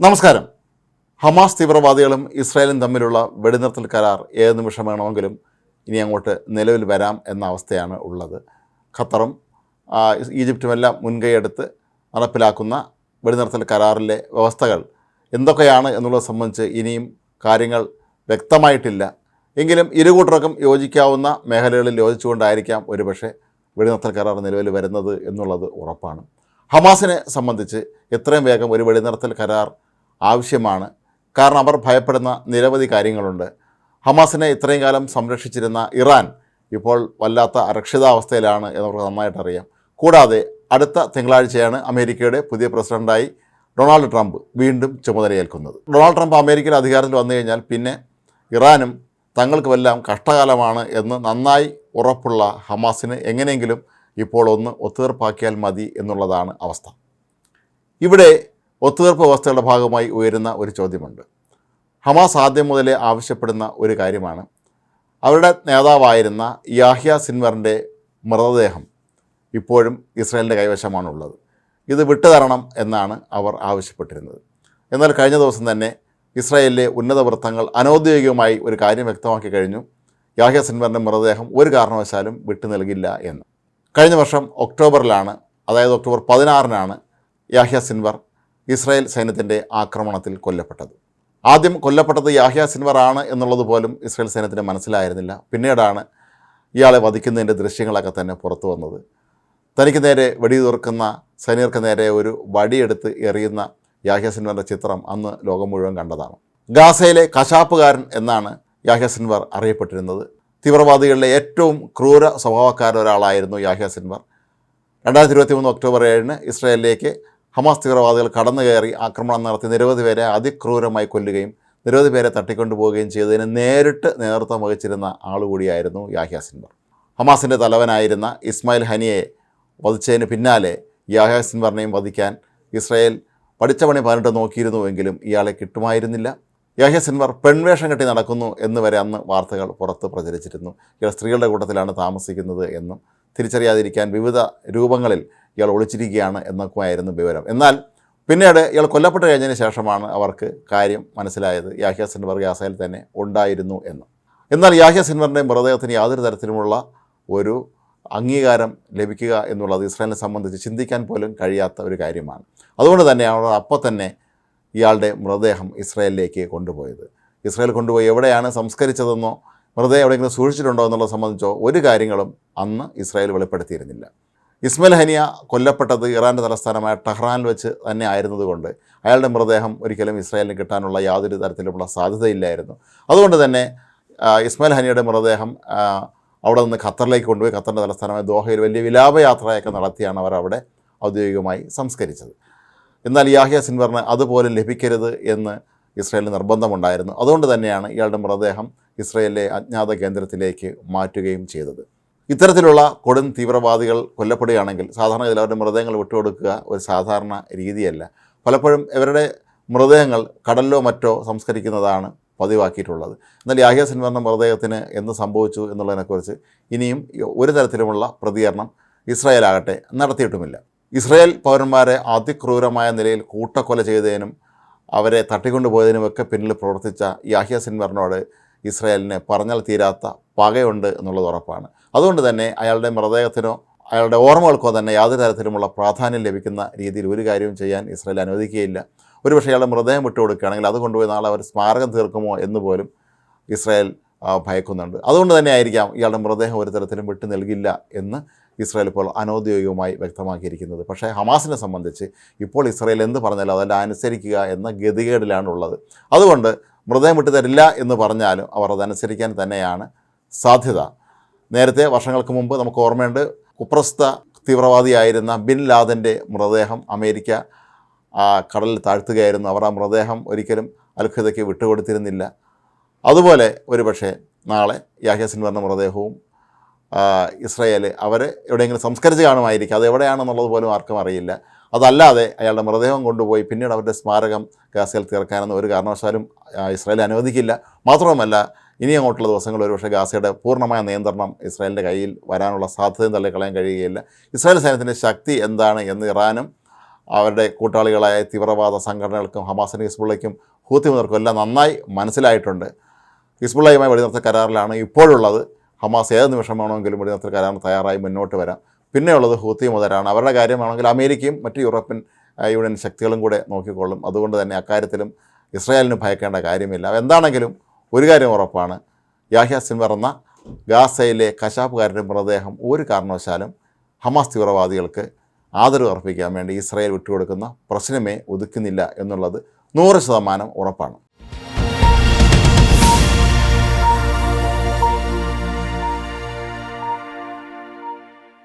നമസ്കാരം. ഹമാസ് തീവ്രവാദികളും ഇസ്രായേലും തമ്മിലുള്ള വെടിനിർത്തൽ കരാർ ഏത് നിമിഷം വേണമെങ്കിലും ഇനി അങ്ങോട്ട് നിലവിൽ വരാം എന്ന അവസ്ഥയാണ് ഉള്ളത്. ഖത്തറും ഈജിപ്റ്റുമെല്ലാം മുൻകൈയെടുത്ത് നടപ്പിലാക്കുന്ന വെടിനിർത്തൽ കരാറിലെ വ്യവസ്ഥകൾ എന്തൊക്കെയാണ് എന്നുള്ളത് സംബന്ധിച്ച് ഇനിയും കാര്യങ്ങൾ വ്യക്തമായിട്ടില്ല. എങ്കിലും ഇരുകൂട്ടർക്കും യോജിക്കാവുന്ന മേഖലകളിൽ യോജിച്ചുകൊണ്ടായിരിക്കാം ഒരുപക്ഷെ വെടിനിർത്തൽ കരാർ നിലവിൽ വരുന്നത് എന്നുള്ളത് ഉറപ്പാണ്. ഹമാസിനെ സംബന്ധിച്ച് എത്രയും വേഗം ഒരു വെടിനിർത്തൽ കരാർ ആവശ്യമാണ്. കാരണം അവർ ഭയപ്പെടുന്ന നിരവധി കാര്യങ്ങളുണ്ട്. ഹമാസിനെ ഇത്രയും കാലം സംരക്ഷിച്ചിരുന്ന ഇറാൻ ഇപ്പോൾ വല്ലാത്ത അരക്ഷിതാവസ്ഥയിലാണ് എന്നവർക്ക് നന്നായിട്ട് അറിയാം കൂടാതെ അടുത്ത തിങ്കളാഴ്ചയാണ് അമേരിക്കയുടെ പുതിയ പ്രസിഡന്റായി ഡൊണാൾഡ് ട്രംപ് വീണ്ടും ചുമതലയേൽക്കുന്നത്. ഡൊണാൾഡ് ട്രംപ് അമേരിക്കയിൽ അധികാരത്തിൽ വന്നു കഴിഞ്ഞാൽ പിന്നെ ഇറാനും തങ്ങൾക്ക് വല്ലാം കഷ്ടകാലമാണ് എന്ന് നന്നായി ഉറപ്പുള്ള ഹമാസിന് എങ്ങനെയെങ്കിലും ഇപ്പോൾ ഒന്ന് ഒത്തുതീർപ്പാക്കിയാൽ മതി എന്നുള്ളതാണ് അവസ്ഥ. ഇവിടെ ഒത്തുതീർപ്പ് വ്യവസ്ഥയുടെ ഭാഗമായി ഉയരുന്ന ഒരു ചോദ്യമുണ്ട്. ഹമാസ് ആദ്യം മുതലേ ആവശ്യപ്പെടുന്ന ഒരു കാര്യമാണ്. അവരുടെ നേതാവായിരുന്ന യാഹ്യ സിൻവറിന്റെ മൃതദേഹം ഇപ്പോഴും ഇസ്രായേലിന്റെ കൈവശമാണുള്ളത്. ഇത് വിട്ടുതരണം എന്നാണ് അവർ ആവശ്യപ്പെട്ടിരുന്നത്. എന്നാൽ കഴിഞ്ഞ ദിവസം തന്നെ ഇസ്രായേലിലെ ഉന്നത വൃത്തങ്ങൾ അനൗദ്യോഗികമായി ഒരു കാര്യം വ്യക്തമാക്കി കഴിഞ്ഞു. യാഹ്യ സിൻവറിന്റെ മൃതദേഹം ഒരു കാരണവശാലും വിട്ടു നൽകില്ല എന്ന്. കഴിഞ്ഞ വർഷം ഒക്ടോബറിലാണ് അതായത് ഒക്ടോബർ പതിനാറിനാണ് യാഹ്യ സിൻവർ ഇസ്രായേൽ സൈന്യത്തിന്റെ ആക്രമണത്തിൽ കൊല്ലപ്പെട്ടത്. ആദ്യം കൊല്ലപ്പെട്ടത് യാഹ്യ സിൻവർ ആണ് എന്നുള്ളത് പോലും ഇസ്രായേൽ സൈന്യത്തിന് മനസ്സിലായിരുന്നില്ല. പിന്നീടാണ് ഇയാളെ വധിക്കുന്നതിന്റെ ദൃശ്യങ്ങളൊക്കെ തന്നെ പുറത്തു വന്നത്. തനിക്ക് നേരെ വെടിയുതിർക്കുന്ന സൈനികർക്ക് നേരെ ഒരു വടിയെടുത്ത് എറിയുന്ന യാഹ്യ സിൻവറിന്റെ ചിത്രം അന്ന് ലോകം മുഴുവൻ കണ്ടതാണ്. ഗാസയിലെ കശാപ്പുകാരൻ എന്നാണ് യാഹ്യ സിൻവർ അറിയപ്പെട്ടിരുന്നത്. തീവ്രവാദികളിലെ ഏറ്റവും ക്രൂര സ്വഭാവക്കാരൊരാളായിരുന്നു യാഹ്യ സിൻവർ. രണ്ടായിരത്തി ഇരുപത്തി മൂന്ന് ഒക്ടോബർ ഏഴിന് ഇസ്രായേലിലേക്ക് ഹമാസ് തീവ്രവാദികൾ കടന്നു കയറി ആക്രമണം നടത്തി നിരവധി പേരെ അതിക്രൂരമായി കൊല്ലുകയും നിരവധി പേരെ തട്ടിക്കൊണ്ടുപോവുകയും ചെയ്തതിന് നേരിട്ട് നേതൃത്വം വഹിച്ചിരുന്ന ആളുകൂടിയായിരുന്നു യാഹ്യ സിൻവർ. ഹമാസിന്റെ തലവനായിരുന്ന ഇസ്മായിൽ ഹനിയെ വധിച്ചതിന് പിന്നാലെ യാഹ്യ സിൻവറിനെയും വധിക്കാൻ ഇസ്രായേൽ പഠിച്ച പണി പതിനെട്ട് നോക്കിയിരുന്നുവെങ്കിലും ഇയാളെ കിട്ടുമായിരുന്നില്ല. യാഹ്യ സിൻവർ പെൺവേഷം കെട്ടി നടക്കുന്നു എന്ന് വരെ അന്ന് വാർത്തകൾ പുറത്ത് പ്രചരിച്ചിരുന്നു. ഇയാൾ സ്ത്രീകളുടെ കൂട്ടത്തിലാണ് താമസിക്കുന്നത് എന്നും തിരിച്ചറിയാതിരിക്കാൻ വിവിധ രൂപങ്ങളിൽ ഇയാൾ ഒളിച്ചിരിക്കുകയാണ് എന്നൊക്കെയായിരുന്നു വിവരം. എന്നാൽ പിന്നീട് ഇയാൾ കൊല്ലപ്പെട്ട് കഴിഞ്ഞതിന് ശേഷമാണ് അവർക്ക് കാര്യം മനസ്സിലായത്. യാഹ്യ സിൻവർ ഗാസയിൽ തന്നെ ഉണ്ടായിരുന്നു എന്ന്. എന്നാൽ യാഹ്യ സിൻവറിന്റെ മൃതദേഹത്തിന് യാതൊരു തരത്തിലുമുള്ള ഒരു അംഗീകാരം ലഭിക്കുക എന്നുള്ളത് ഇസ്രായേലിനെ സംബന്ധിച്ച് ചിന്തിക്കാൻ പോലും കഴിയാത്ത ഒരു കാര്യമാണ്. അതുകൊണ്ട് തന്നെ അവർ അപ്പോൾ തന്നെ ഇയാളുടെ മൃതദേഹം ഇസ്രായേലിലേക്ക് കൊണ്ടുപോയത്. ഇസ്രായേൽ കൊണ്ടുപോയി എവിടെയാണ് സംസ്കരിച്ചതെന്നോ മൃതദേഹം എവിടെയെങ്കിലും സൂക്ഷിച്ചിട്ടുണ്ടോ എന്നുള്ളത് സംബന്ധിച്ചോ ഒരു കാര്യങ്ങളും അന്ന് ഇസ്രായേൽ വെളിപ്പെടുത്തിയിരുന്നില്ല. ഇസ്മയിൽ ഹനിയ കൊല്ലപ്പെട്ടത് ഇറാന്റെ തലസ്ഥാനമായ ടെഹ്റാനിൽ വെച്ച് തന്നെ ആയിരുന്നതുകൊണ്ട് അയാളുടെ മൃതദേഹം ഒരിക്കലും ഇസ്രായേലിന് കിട്ടാനുള്ള യാതൊരു തരത്തിലുമുള്ള സാധ്യതയില്ലായിരുന്നു. അതുകൊണ്ട് തന്നെ ഇസ്മൽ ഹനിയുടെ മൃതദേഹം അവിടെ നിന്ന് ഖത്തറിലേക്ക് കൊണ്ടുപോയി ഖത്തറിന്റെ തലസ്ഥാനമായ ദോഹയിൽ വലിയ വിലാപയാത്രയൊക്കെ നടത്തിയാണ് അവർ അവിടെ ഔദ്യോഗികമായി സംസ്കരിച്ചത്. എന്നാൽ യാഹിയ സിൻവറിന് അതുപോലെ ലഭിക്കരുത് എന്ന് ഇസ്രായേലിന് നിർബന്ധമുണ്ടായിരുന്നു. അതുകൊണ്ട് തന്നെയാണ് ഇയാളുടെ മൃതദേഹം ഇസ്രയേലിലെ അജ്ഞാത കേന്ദ്രത്തിലേക്ക് മാറ്റുകയും ചെയ്തത്. ഇത്തരത്തിലുള്ള കൊടും തീവ്രവാദികൾ കൊല്ലപ്പെടുകയാണെങ്കിൽ സാധാരണ അവരുടെ മൃതദേഹങ്ങൾ വിട്ടുകൊടുക്കുക ഒരു സാധാരണ രീതിയല്ല. പലപ്പോഴും ഇവരുടെ മൃതദേഹങ്ങൾ കടലിലോ മറ്റോ സംസ്കരിക്കുന്നതാണ് പതിവാക്കിയിട്ടുള്ളത്. എന്നാൽ യാഹിയ സിൻവറിന്റെ മൃതദേഹത്തിന് എന്ത് സംഭവിച്ചു എന്നുള്ളതിനെക്കുറിച്ച് ഇനിയും ഒരു തരത്തിലുമുള്ള പ്രതികരണം ഇസ്രായേലാകട്ടെ നടത്തിയിട്ടുമില്ല. ഇസ്രായേൽ പൗരന്മാരെ അതിക്രൂരമായ നിലയിൽ കൂട്ടക്കൊല ചെയ്തതിനും അവരെ തട്ടിക്കൊണ്ടുപോയതിനുമൊക്കെ പിന്നിൽ പ്രവർത്തിച്ച യാഹിയ സിൻവറിനോട് ഇസ്രായേലിന് പറഞ്ഞാൽ തീരാത്ത പകയുണ്ട് എന്നുള്ളത് ഉറപ്പാണ്. അതുകൊണ്ട് തന്നെ അയാളുടെ മൃതദേഹത്തിനോ അയാളുടെ ഓർമ്മകൾക്കോ തന്നെ യാതൊരു തരത്തിലുമുള്ള പ്രാധാന്യം ലഭിക്കുന്ന രീതിയിൽ ഒരു കാര്യവും ചെയ്യാൻ ഇസ്രായേൽ അനുവദിക്കുകയില്ല. ഒരുപക്ഷെ അയാളുടെ മൃതദേഹം വിട്ടുകൊടുക്കുകയാണെങ്കിൽ അത് കൊണ്ടുപോയി നാളെ അവർ സ്മാരകം തീർക്കുമോ എന്ന് പോലും ഇസ്രായേൽ ഭയക്കുന്നുണ്ട്. അതുകൊണ്ട് തന്നെ ആയിരിക്കാം ഇയാളുടെ മൃതദേഹം ഒരു തരത്തിലും വിട്ടു നൽകില്ല എന്ന് ഇസ്രായേൽ ഇപ്പോൾ അനൗദ്യോഗികമായി വ്യക്തമാക്കിയിരിക്കുന്നത്. പക്ഷേ ഹമാസിനെ സംബന്ധിച്ച് ഇപ്പോൾ ഇസ്രായേൽ എന്ത് പറഞ്ഞാലും അതെല്ലാം അനുസരിക്കുക എന്ന ഗതികേടിലാണുള്ളത്. അതുകൊണ്ട് മൃതദേഹം വിട്ടു തരില്ല എന്ന് പറഞ്ഞാലും അവർ അതനുസരിക്കാൻ തന്നെയാണ് സാധ്യത. നേരത്തെ വർഷങ്ങൾക്ക് മുമ്പ് നമുക്ക് ഓർമ്മയുണ്ട് കുപ്രസ്ത തീവ്രവാദിയായിരുന്ന ബിൻ ലാദന്റെ മൃതദേഹം അമേരിക്ക കടലിൽ താഴ്ത്തുകയായിരുന്നു. അവർ ആ മൃതദേഹം ഒരിക്കലും അൽഖദയ്ക്ക് വിട്ടുകൊടുത്തിരുന്നില്ല. അതുപോലെ ഒരുപക്ഷെ നാളെ യാഹ്യസിൻ പറഞ്ഞ മൃതദേഹവും ഇസ്രയേൽ അവർ എവിടെയെങ്കിലും സംസ്കരിച്ച് കാണുമായിരിക്കും. അത് എവിടെയാണെന്നുള്ളത് പോലും ആർക്കും അറിയില്ല. അതല്ലാതെ അയാളുടെ മൃതദേഹം കൊണ്ടുപോയി പിന്നീട് അവരുടെ സ്മാരകം ഗാസയിൽ തീർക്കാനെന്ന് ഒരു കാരണവശാലും ഇസ്രായേൽ അനുവദിക്കില്ല. മാത്രവുമല്ല ഇനി അങ്ങോട്ടുള്ള ദിവസങ്ങൾ ഒരുപക്ഷെ ഗാസയുടെ പൂർണമായ നിയന്ത്രണം ഇസ്രായേലിന്റെ കയ്യിൽ വരാനുള്ള സാധ്യതയും തള്ളിക്കളയാൻ കഴിയുകയില്ല. ഇസ്രായേൽ സൈന്യത്തിന്റെ ശക്തി എന്താണ് എന്ന് ഇറാനും അവരുടെ കൂട്ടാളികളായ തീവ്രവാദ സംഘടനകൾക്കും ഹമാസിനും ഹിസ്ബുള്ളയ്ക്കും ഹൂത്തി ഹൂത്തിമുതർക്കും എല്ലാം നന്നായി മനസ്സിലായിട്ടുണ്ട്. ഹിസ്ബുള്ളയുമായി വെടിനിർത്തൽ കരാറിലാണ് ഇപ്പോഴുള്ളത്. ഹമാസ് ഏത് നിമിഷം വേണമെങ്കിലും വെടിനിർത്തൽ കരാറിന് തയ്യാറായി മുന്നോട്ട് വരാം. പിന്നെയുള്ളത് ഹൂത്തി മുതലാണ്. അവരുടെ കാര്യമാണെങ്കിൽ അമേരിക്കയും മറ്റ് യൂറോപ്യൻ യൂണിയൻ ശക്തികളും കൂടെ നോക്കിക്കൊള്ളും. അതുകൊണ്ട് തന്നെ അക്കാര്യത്തിലും ഇസ്രായേലിന് ഭയക്കേണ്ട കാര്യമില്ല. എന്താണെങ്കിലും ഒരു കാര്യം ഉറപ്പാണ്. യാഹ്യ സിൻവർ ഗാസയിലെ കശാപ്പുകാരന്റെ മൃതദേഹം ഒരു കാരണവശാലും ഹമാസ് തീവ്രവാദികൾക്ക് ആദരവ് അർപ്പിക്കാൻ വേണ്ടി ഇസ്രായേൽ വിട്ടുകൊടുക്കുന്ന പ്രശ്നമേ ഒതുക്കുന്നില്ല എന്നുള്ളത് നൂറ് ശതമാനം ഉറപ്പാണ്.